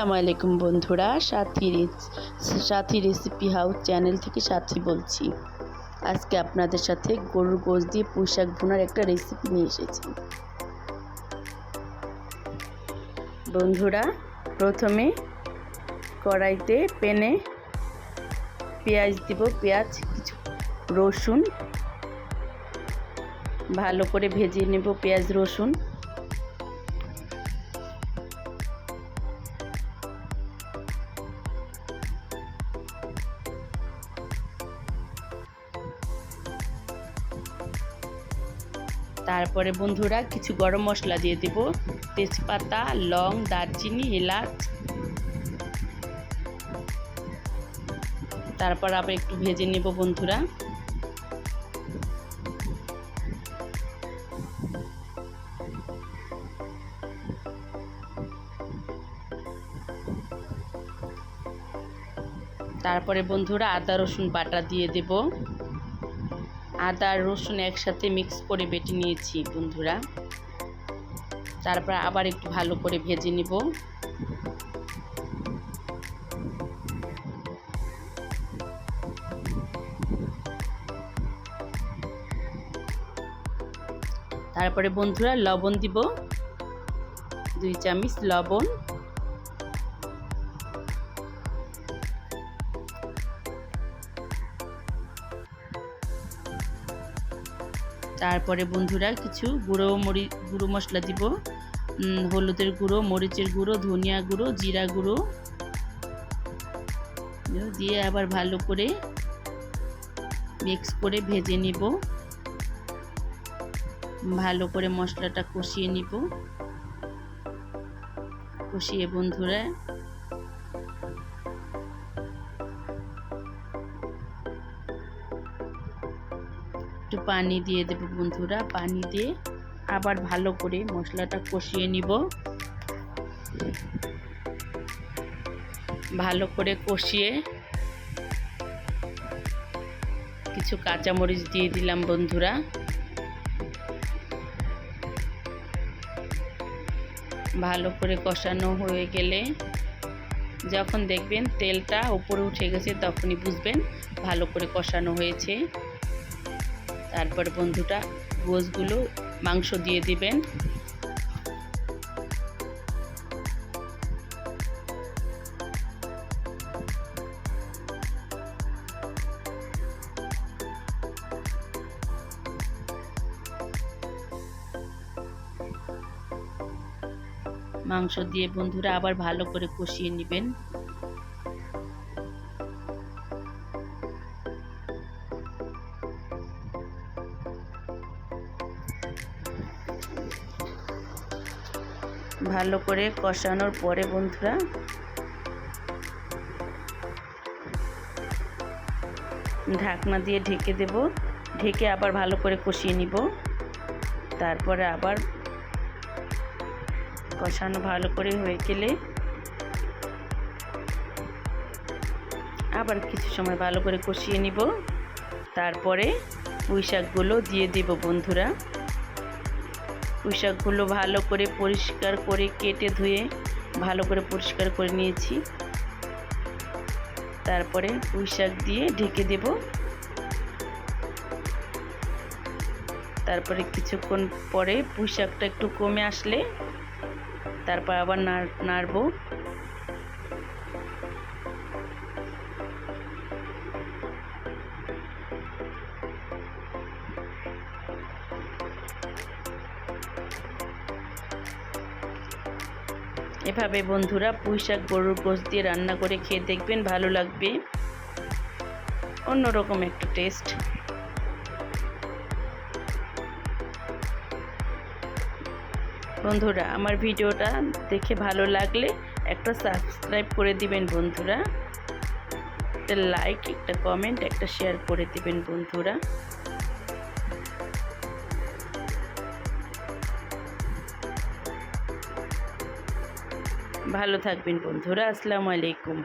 আসসালামু আলাইকুম বন্ধুরা, সাথী সাথী রেসিপি হাউস চ্যানেল থেকে সাথী বলছি। আজকে আপনাদের সাথে গরুর গোশ দিয়ে পুঁই শাক ভুনার একটা রেসিপি নিয়ে এসেছি। বন্ধুরা, প্রথমে কড়াইতে পেনে পেঁয়াজ দিব, পেঁয়াজ, কিছু রসুন। ভালো করে ভেজে নেব পেঁয়াজ, রসুন। তারপরে বন্ধুরা কিছু গরম মশলা দিয়ে দেব। তেজপাতা, লং, দারচিনি, এলাচ। তারপর আবার একটু ভেজে নেব বন্ধুরা। তারপরে বন্ধুরা আদা, রসুন বাটা দিয়ে দেব। আদা, রসুন একসাথে মিক্স করে বেটে নিয়েছি বন্ধুরা। তারপর আবার একটু ভালো করে ভেজে নিব। তারপরে বন্ধুরা লবণ দিব, দুই চামচ লবণ। তারপরে বন্ধুরা কিছু গুঁড়ো মরি, গুঁড়ো মশলা দিব। হলুদের গুঁড়ো, মরিচের গুঁড়ো, ধনিয়া গুঁড়ো, জিরা গুঁড়ো। দিয়ে আবার ভালো করে মিক্স করে ভেজে নিব। ভালো করে মশলাটা কষিয়ে নিব। কষিয়ে বন্ধুরা একটু পানি দিয়ে দেবো বন্ধুরা, পানি দিয়ে আবার ভালো করে মশলাটা কষিয়ে নিব। ভালো করে কষিয়ে কিছু কাঁচামরিচ দিয়ে দিলাম বন্ধুরা। ভালো করে কষানো হয়ে গেলে যখন দেখবেন তেলটা উপরে উঠে গেছে তখনই বুঝবেন ভালো করে কষানো হয়েছে। তারপর বন্ধুটা গোছগুলো মাংস দিয়ে দিবেন। মাংস দিয়ে বন্ধুরা আবার ভালো করে কষিয়ে নেবেন। ভালো করে কষানোর পরে বন্ধুরা। ঢাকনা দিয়ে ঢেকে দেব। ঢেকে আবার ভালো করে কষিয়ে নিব। তারপরে আবার কষানো ভালো করে হয়ে গেলে আবার কিছু সময় ভালো করে কষিয়ে নিব। তারপরে পুঁই শাকগুলো দিয়ে দেব বন্ধুরা। পুঁই শাকগুলো ভালো করে পরিষ্কার করে কেটে ধুয়ে ভালো করে পরিষ্কার করে নিয়েছি। তারপরে পুঁই শাক দিয়ে ঢেকে দেব। তারপরে কিছুক্ষণ পরে পুঁই শাকটা একটু কমে আসলে তারপর আবার নাড়ব। এভাবে বন্ধুরা পুঁই শাক গরুর গোশ দিয়ে রান্না করে খেয়ে দেখবেন ভালো লাগবে। অন্যরকম একটা টেস্ট বন্ধুরা, আমার ভিডিওটা দেখে ভালো লাগলে একটা সাবস্ক্রাইব করে দিবেন বন্ধুরা। একটা লাইক একটা কমেন্ট একটা শেয়ার করে দিবেন বন্ধুরা। ভালো থাকবেন বন্ধুরা আসসালামু আলাইকুম।